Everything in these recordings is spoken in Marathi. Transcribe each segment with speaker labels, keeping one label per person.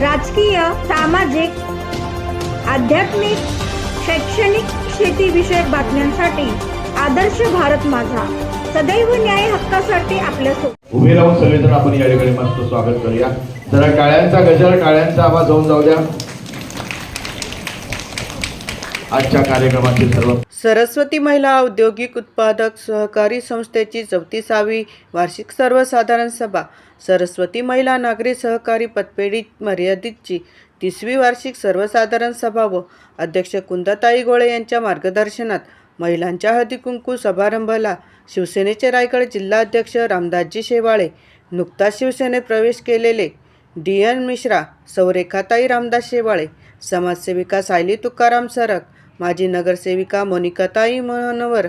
Speaker 1: राजकीय सामाजिक आध्यात्मिक शैक्षणिक शेतीविषयक बातम्यांसाठी आदर्श भारत माझा. सदैव न्याय हक्कासाठी आपल्या
Speaker 2: उभे राहून सगळेजण आपण या ठिकाणी मस्त स्वागत करूया. जरा टाळ्यांचा गजर टाळ्यांचा आवाज होऊन जाऊ द्या. आजच्या कार्यक्रमाचे सर्व
Speaker 3: सरस्वती महिला औद्योगिक उत्पादक सहकारी संस्थेची चौतीसावी वार्षिक सर्वसाधारण सभा सरस्वती महिला नागरी सहकारी पतपेढी मर्यादितची तिसवी वार्षिक सर्वसाधारण सभा व अध्यक्ष कुंदाताई गोळे यांच्या मार्गदर्शनात महिलांच्या हळदीकुंकू सभारंभाला समारंभाला शिवसेनेचे रायगड जिल्हाध्यक्ष रामदासजी शेवाळे नुकताच शिवसेनेत प्रवेश केलेले डी एन मिश्रा सौरेखाताई रामदास शेवाळे समाजसेविका सायली तुकाराम सरक माजी नगरसेविका मोनिकाताई मनोवर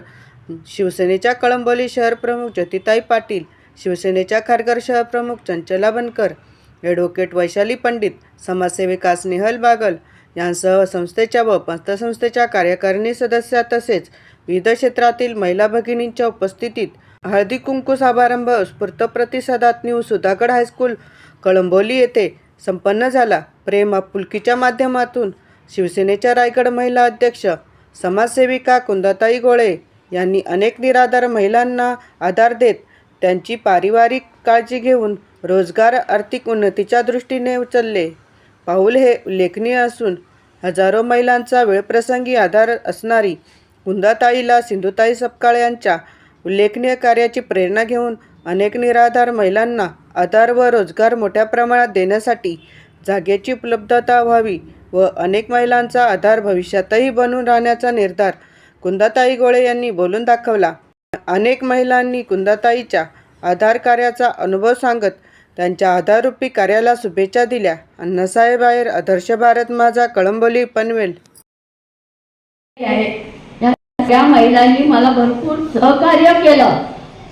Speaker 3: शिवसेनेच्या कळंबोली शहर प्रमुख ज्योतिताई पाटील शिवसेनेच्या खारघर शहर प्रमुख चंचला बनकर ॲडव्होकेट वैशाली पंडित समाजसेविका स्नेहल बागल यांसह संस्थेच्या व पतसंस्थेच्या कार्यकारिणी सदस्या तसेच विविध क्षेत्रातील महिला भगिनींच्या उपस्थितीत हळदी कुंकू समारंभ स्फूर्त प्रतिसादात न्यू सुधागड हायस्कूल कळंबोली येथे संपन्न झाला. प्रेम आपुलकीच्या माध्यमातून शिवसेनेच्या रायगड महिला अध्यक्ष समाजसेविका कुंदाताई गोळे यांनी अनेक निराधार महिलांना आधार देत त्यांची पारिवारिक काळजी घेऊन रोजगार आर्थिक उन्नतीच्या दृष्टीने उचलले. पाऊल हे उल्लेखनीय असून हजारो महिलांचा वेळप्रसंगी आधार असणारी कुंदाताईला सिंधुताई सपकाळ यांच्या उल्लेखनीय कार्याची प्रेरणा घेऊन अनेक निराधार महिलांना आधार व रोजगार मोठ्या प्रमाणात देण्यासाठी जागेची उपलब्धता व्हावी व अनेक महिलांचा आधार भविष्यातही बनून राहण्याचा निर्धार कुंदाताई गोळे यांनी बोलून दाखवला. अनेक महिलांनी कुंदाताईच्या आधार कार्याचा अनुभव सांगत त्यांच्या आधाररूपी कार्याला शुभेच्छा दिल्या. अण्णासाहेब आहेर आदर्श भारत माझा कळंबोली पनवेल.
Speaker 4: त्या महिलांनी मला भरपूर सहकार्य केलं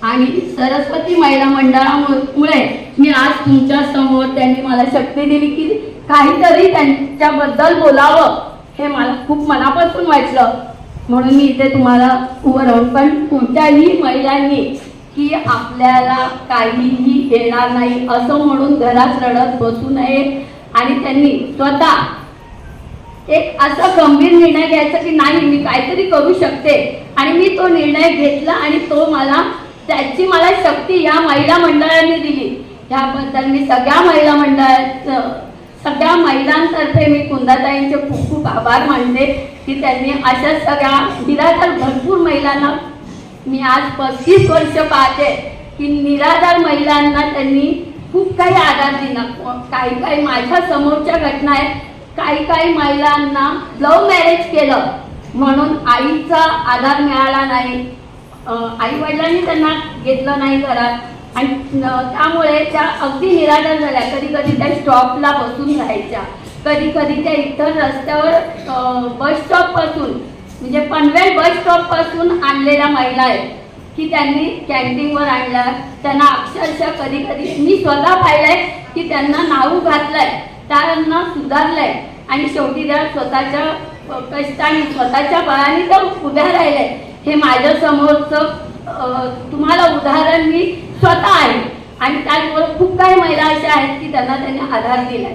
Speaker 4: आणि सरस्वती महिला मंडळामुळे मी आज तुमच्यासमोर त्यांनी मला शक्ती दिली की काहीतरी त्यांच्याबद्दल बोलावं हे मला खूप मनापासून वाटलं. म्हणून मी इथे तुम्हाला उभं राहून पण कोणत्याही महिलांनी की आपल्याला काहीही येणार नाही असं म्हणून घरात रडत बसू नये. आणि त्यांनी स्वतः एक असा गंभीर निर्णय घ्यायचा की नाही मी काहीतरी करू शकते. आणि मी तो निर्णय घेतला आणि तो मला त्याची मला शक्ती या महिला मंडळाने दिली. ह्याबद्दल मी सगळ्या महिला मंडळाचं सगळ्या महिलांतर्फे मी कुंदाताईंचे खूप खूप आभार मानते की त्यांनी अशा सगळ्या निराधार भरपूर महिलांना मी आज पस्तीस वर्ष पाहते की निराधार महिलांना त्यांनी खूप काही आधार दिला. काही काही माझ्या समोरच्या घटना आहेत. काही काही महिलांना लव्ह मॅरेज केलं. म्हणून आईचा आधार मिळाला नाही. आई वडिलांनी त्यांना घेतलं नाही घरात. आणि त्यामुळे त्या अगदी निराधार झाल्या. कधी कधी त्या स्टॉपला बसून राहायच्या. कधी कधी त्या इतर रस्त्यावर बस स्टॉपपासून म्हणजे पनवेल बस स्टॉपपासून आणलेल्या महिला आहेत की त्यांनी कॅन्टीनवर आणल्या त्यांना अक्षरशः कधी कधी मी स्वतः पाहिलंय की त्यांना नाऊ घातलंय त्यांना सुधारलंय. आणि शेवटी त्या स्वतःच्या कष्टाने स्वतःच्या बळाने त्या उभ्या राहिल्या हे माझ्या समोरचं तुम्हाला उदाहरण मी स्वतः आहे. आणि त्याचबरोबर खूप काही महिला अशा आहेत की त्यांना त्यांनी आधार दिलाय.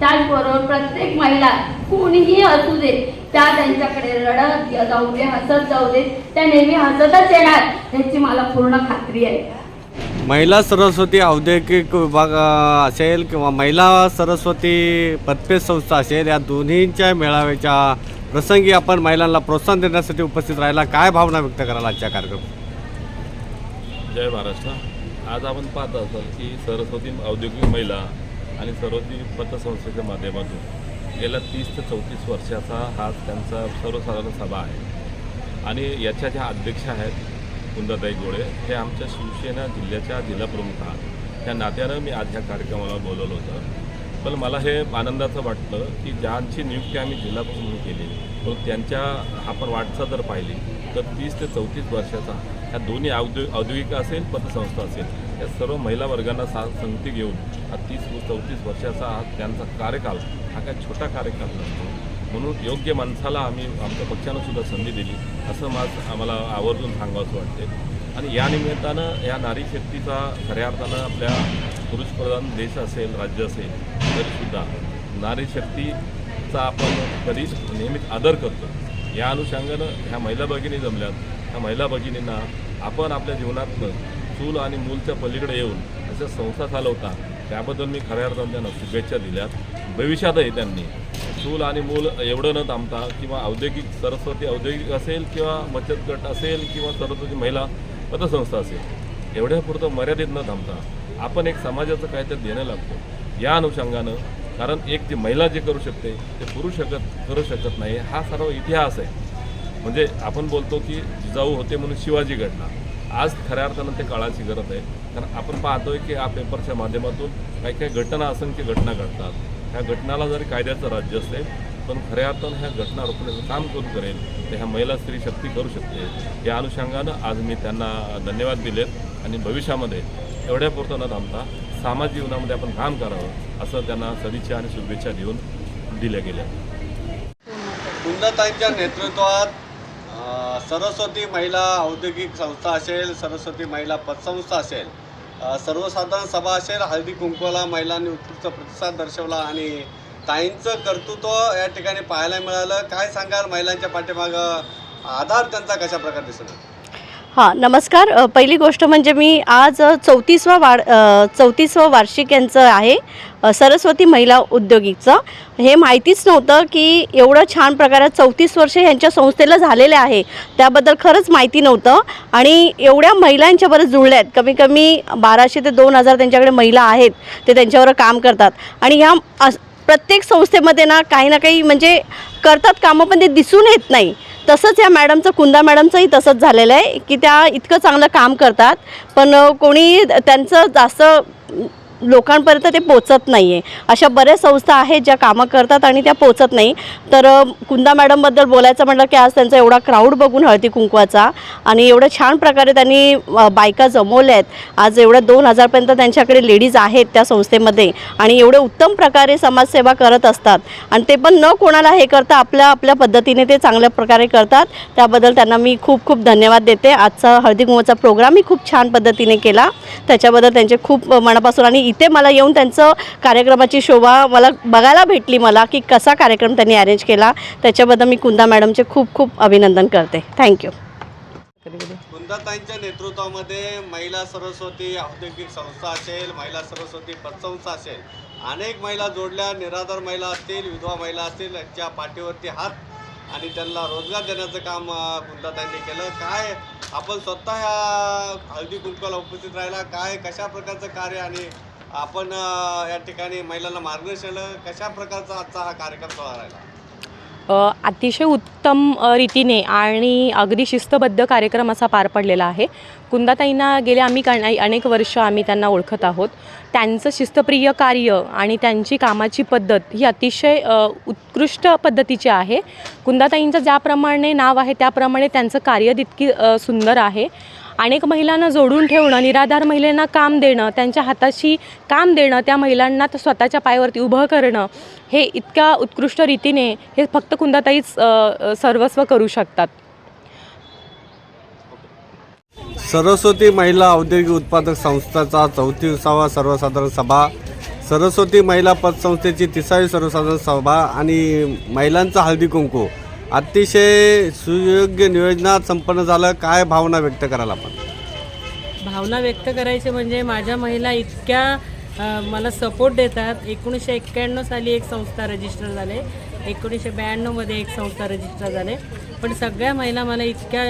Speaker 4: त्याचबरोबर प्रत्येक महिला कोणीही असू दे त्या त्यांच्याकडे रडत जाऊ दे हसत जाऊ दे त्या नेहमी हसतच येणार ह्याची मला पूर्ण खात्री आहे.
Speaker 5: महिला सरस्वती औद्योगिक विभाग असेल किंवा महिला सरस्वती पतपेढ संस्था असेल या दोन्हींच्या मेळाव्याच्या प्रसंगी आपण महिलांना प्रोत्साहन देण्यासाठी उपस्थित राहायला काय भावना व्यक्त कराल आजच्या कार्यक्रम
Speaker 6: जय महाराष्ट्र. आज आपण पाहत असाल की सरस्वती औद्योगिक महिला आणि सरस्वती पतसंस्थेच्या माध्यमातून गेल्या तीस ते चौतीस वर्षाचा हा त्यांचा सर्वसाधारण सभा आहे. आणि याच्या ज्या अध्यक्ष आहेत कुंदाताई गोळे हे आमच्या शिवसेना जिल्ह्याच्या जिल्हाप्रमुख आहात. त्या नात्यानं मी आज ह्या कार्यक्रमाला बोलवलं होतं. पण मला हे आनंदाचं वाटलं की ज्यांची नियुक्ती आम्ही जिल्हाप्रमुख केली तो त्यांच्या आपण वाटचाल जर पाहिली तर तीस ते चौतीस वर्षाचा ह्या दोन्ही औद्योगिक औद्योगिक असेल पतसंस्था असेल या सर्व महिला वर्गांना सा संगती घेऊन हा तीस व चौतीस वर्षाचा हा त्यांचा कार्यकाल हा काय छोटा कार्यकाल नसतो. म्हणून योग्य माणसाला आम्ही आमच्या पक्षानं सुद्धा संधी दिली असं माझं आम्हाला आवर्जून सांगावंसं वाटते आणि या निमित्तानं या नारी शक्तीचा खऱ्या अर्थानं आपल्या पुरुषप्रधान देश असेल राज्य असेल तरीसुद्धा नारी शक्तीचा आपण कधीच नेहमीच आदर करतो. या अनुषंगानं ह्या महिला भगिनी जमल्यात. ह्या महिला भगिनींना आपण आपल्या जीवनातनं चूल आणि मूलच्या पलीकडे येऊन अशा संस्था चालवता त्याबद्दल मी खऱ्या अर्थानं त्यांना शुभेच्छा दिल्यात. भविष्यातही त्यांनी चूल आणि मूल एवढं न थांबता किंवा औद्योगिक सरस्वती औद्योगिक असेल किंवा बचत गट असेल किंवा सरस्वती महिला पतसंस्था असेल एवढ्यापुरतं मर्यादित न थांबता आपण एक समाजाचं काहीतरी देणं लागतो. या अनुषंगानं कारण एक ती महिला जे करू शकते ते पुरुष शकत करू शकत नाही हा सर्व इतिहास आहे. म्हणजे आपण बोलतो की जिजाऊ होते म्हणून शिवाजी घडला. आज खऱ्या अर्थानं ते काळाची गरज आहे. कारण आपण पाहतोय की या पेपरच्या माध्यमातून काही काही घटना असंख्य घटना घडतात. ह्या घटनाला जरी कायद्याचं राज्य असेल पण खऱ्या अर्थानं ह्या घटना रोखण्याचं काम करून करेल? तर ह्या महिला स्त्री शक्ती करू शकते. या अनुषंगानं आज मी त्यांना धन्यवाद दिलेत. आणि भविष्यामध्ये एवढ्या पुरतं न थांबता सामाजिक जीवनामध्ये आपण काम करावं असं त्यांना सदिच्छा आणि शुभेच्छा देऊन दिल्या गेल्या.
Speaker 5: कुंडताईंच्या नेतृत्वात सरस्वती महिला औद्योगिक संस्था असेल सरस्वती महिला पतसंस्था असेल सर्वसाधारण सभा असेल हळदी कुंकवाला महिलांनी उत्कृष्ट प्रतिसाद दर्शवला आणि ताईंचं कर्तृत्व या ठिकाणी पाहायला मिळालं. काय सांगाल महिलांच्या पाठीमागं? आधार त्यांचा कशा प्रकारे दिसून येतो?
Speaker 7: हां नमस्कार. पहिली गोष्ट म्हणजे मी आज चौतीसवा वाढ चौतीसवं वार्षिक यांचं आहे सरस्वती महिला उद्योगिकचं हे माहितीच नव्हतं की एवढं छान प्रकारे चौतीस वर्ष यांच्या संस्थेला झालेले आहे. त्याबद्दल खरंच माहिती नव्हतं. आणि एवढ्या महिलांच्या बरं जुळल्या आहेत कमी कमी बाराशे ते दोन हजार त्यांच्याकडे महिला आहेत ते त्यांच्यावर काम करतात. आणि ह्या प्रत्येक संस्थेमध्ये ना काही ना काही म्हणजे करतात कामं पण ते दिसून येत नाही. तसंच या मॅडमचं कुंदा मॅडमचंही तसंच झालेलं आहे की त्या इतकं चांगलं काम करतात. पण कोणी त्यांचं जास्त लोकांपर्यंत ते पोचत नाही आहे अशा बऱ्याच संस्था आहेत ज्या कामं करतात आणि त्या पोचत नाही. तर कुंदा मॅडमबद्दल बोलायचं म्हटलं की आज त्यांचा एवढा क्राऊड बघून हळदी कुंकवाचा आणि एवढं छान प्रकारे त्यांनी बायका जमवल्या आहेत आज एवढ्या दोन हजारपर्यंत त्यांच्याकडे लेडीज आहेत त्या संस्थेमध्ये आणि एवढे उत्तम प्रकारे समाजसेवा करत असतात. आणि ते पण न कोणाला हे करता आपल्या आपल्या पद्धतीने ते चांगल्या प्रकारे करतात. त्याबद्दल त्यांना मी खूप खूप धन्यवाद देते. आजचा हळदी कुंकवाचा प्रोग्रामही खूप छान पद्धतीने केला. त्याच्याबद्दल त्यांचे खूप मनापासून आणि इथे मला येऊन त्यांचं कार्यक्रमाची शोभा मला बघायला भेटली मला की कसा कार्यक्रम त्यांनी अरेंज केला. त्याच्याबद्दल मी कुंदा मॅडमचे खूप खूप अभिनंदन करते. थँक्यू
Speaker 5: कुंदाताईंच्या नेतृत्वामध्ये महिला सरस्वती औद्योगिक संस्था असेल महिला सरस्वती पतसंस्था असेल अनेक महिला जोडल्या निराधार महिला असतील विधवा महिला असतील यांच्या पाठीवरती हात आणि त्यांना रोजगार देण्याचं काम कुंदाताईंनी केलं. काय आपण स्वतः ह्या हळदी कुंकवाला उपस्थित राहिला? काय कशा प्रकारचं कार्य आणि आपण या ठिकाणी महिलांना मार्गदर्शन कशा प्रकारचा आजचा हा कार्यक्रम सोहळा राहिला?
Speaker 8: अतिशय उत्तम रीतीने आणि अगदी शिस्तबद्ध कार्यक्रम असा पार पडलेला आहे. कुंदाताईंना गेले आम्ही का अनेक वर्ष आम्ही त्यांना ओळखत आहोत. त्यांचं शिस्तप्रिय कार्य आणि त्यांची कामाची पद्धत ही अतिशय उत्कृष्ट पद्धतीची आहे. कुंदाताईंचं ज्याप्रमाणे नाव आहे त्याप्रमाणे त्यांचं कार्य तितकी सुंदर आहे. अनेक महिलांना जोडून ठेवणं निराधार महिलांना काम देणं त्यांच्या हाताशी काम देणं त्या महिलांना तर स्वतःच्या पायावरती उभं करणं हे इतक्या उत्कृष्ट रीतीने हे फक्त कुंदाताईच सर्वस्व करू शकतात.
Speaker 5: सरस्वती महिला औद्योगिक उत्पादक संस्थाचा चौतीसावा सर्वसाधारण सभा. सरस्वती महिला पतसंस्थेची तिसावी सर्वसाधारण सभा आणि महिलांचा हळदी कुंकू. अतिशय सुयोग्य नियोजनात संपन्न झालं. काय भावना व्यक्त कराल आपण?
Speaker 9: भावना व्यक्त करायची म्हणजे माझ्या महिला इतक्या अ, मला सपोर्ट देतात. एकोणीसशे एक्क्याण्णव साली एक संस्था रजिस्टर झाले. एकोणीसशे ब्याण्णवमध्ये एक संस्था रजिस्टर झाले. पण सगळ्या महिला मला इतक्या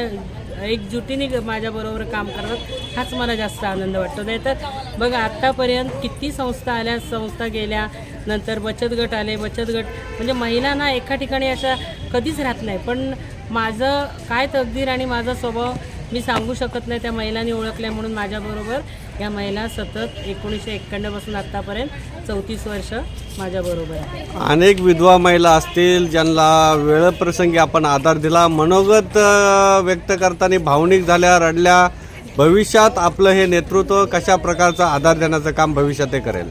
Speaker 9: एकजुटीने माझ्याबरोबर काम करतात हाच मला जास्त आनंद वाटतो. नाही तर बघ आत्तापर्यंत किती संस्था आल्या संस्था गेल्या नंतर बचत गट आले. बचत गट म्हणजे महिलांना एका ठिकाणी अशा कधीच राहत नाही. पण माझं काय तकदीर आणि माझा स्वभाव मी सांगू शकत नाही त्या महिलांनी ओळखल्या म्हणून माझ्याबरोबर. या महिला सतत एकोणीसशे एक्क्याण्णवपासून आत्तापर्यंत चौतीस वर्ष माझ्याबरोबर आहे
Speaker 5: अनेक विधवा महिला असतील ज्यांना वेळप्रसंगी आपण आधार दिला मनोगत व्यक्त करताना भावनिक झाल्या रडल्या भविष्यात आपलं हे नेतृत्व कशा प्रकारचा आधार देण्याचं काम भविष्यात ते करेल?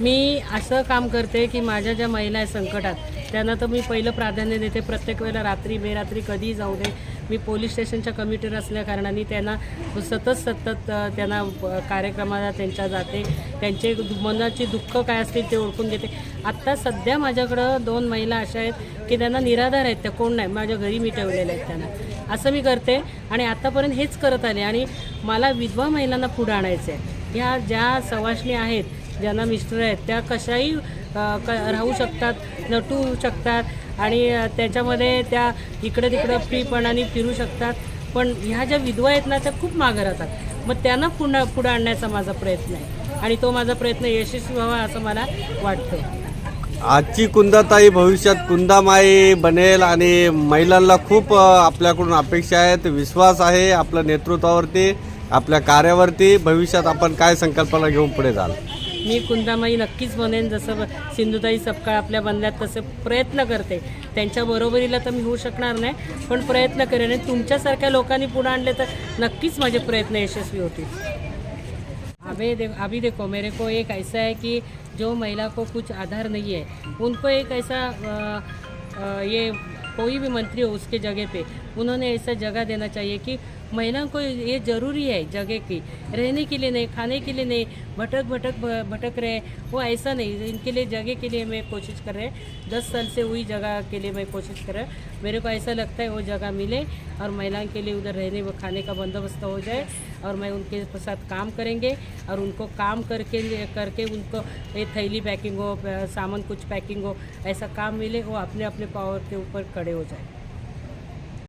Speaker 9: मी असं काम करते की माझ्या ज्या महिला आहेत संकटात त्यांना तर मी पहिलं प्राधान्य देते. प्रत्येक वेळेला रात्री बेरात्री कधीही जाऊ दे मी पोलीस स्टेशनच्या कमिटीवर असल्याकारणाने त्यांना सतत सतत त्यांना कार्यक्रमाला त्यांच्या जाते. त्यांचे मनाची दुःख काय असतील ते ओळखून घेते. आत्ता सध्या माझ्याकडं दोन महिला अशा आहेत की त्यांना निराधार आहेत. त्या कोण नाही. माझ्या घरी मी ठेवलेल्या आहेत त्यांना. असं मी करते आणि आत्तापर्यंत हेच करत आले आणि मला विधवा महिलांना पुढं आणायचं आहे ह्या ज्या सवाशणी आहेत ज्यांना मिस्टर आहेत त्या कशाही क राहू शकतात नटू शकतात आणि त्याच्यामध्ये त्या इकडे तिकडं फ्रीपणाने फिरू शकतात. पण ह्या ज्या विधवा आहेत ना त्या खूप मागं राहतात. मग त्यांना पुन्हा पुढं आणण्याचा माझा प्रयत्न आहे. आणि तो माझा प्रयत्न यशस्वी व्हावा असं मला वाटतं
Speaker 5: आजची कुंदाताई भविष्यात कुंदामाई बनेल आणि महिलांना खूप आपल्याकडून अपेक्षा आहेत विश्वास आहे आपल्या नेतृत्वावरती आपल्या कार्यावरती. भविष्यात आपण काय संकल्पना घेऊन पुढे जाल?
Speaker 9: मी कुंदामाई नक्कीच बनेन जसं सिंधुताई सपकाळ आपल्या बनल्यात तसे प्रयत्न करते. त्यांच्या बरोबरीला तर मी होऊ शकणार नाही पण प्रयत्न करेन. आणि तुमच्यासारख्या लोकांनी पुढे आणले तर नक्कीच माझे प्रयत्न यशस्वी होतील. अभी दे अभी देखो मेरे को एक ऐसा है कि जो महिला को कुछ आधार नहीं है उनको एक ऐसा आ, आ, ये कोई भी मंत्री हो उसके जगह पे उन्होंने ऐसा जगह देना चाहिए कि महिलाओं को ये ज़रूरी है जगह की। रहने के लिए नहीं, खाने के लिए नहीं, भटक भटक भटक रहे वो ऐसा नहीं, इनके लिए जगह के लिए मैं कोशिश कर रहे हैं। दस साल से हुई जगह के लिए मैं कोशिश कर रहा मेरे को ऐसा लगता है वो जगह मिले और महिलाओं के लिए उधर रहने व खाने का बंदोबस्त हो जाए और मैं उनके साथ काम करेंगे और उनको काम करके करके उनको ये थैली पैकिंग हो, सामान कुछ पैकिंग हो, ऐसा काम मिले वो अपने अपने पावर के ऊपर खड़े हो जाए।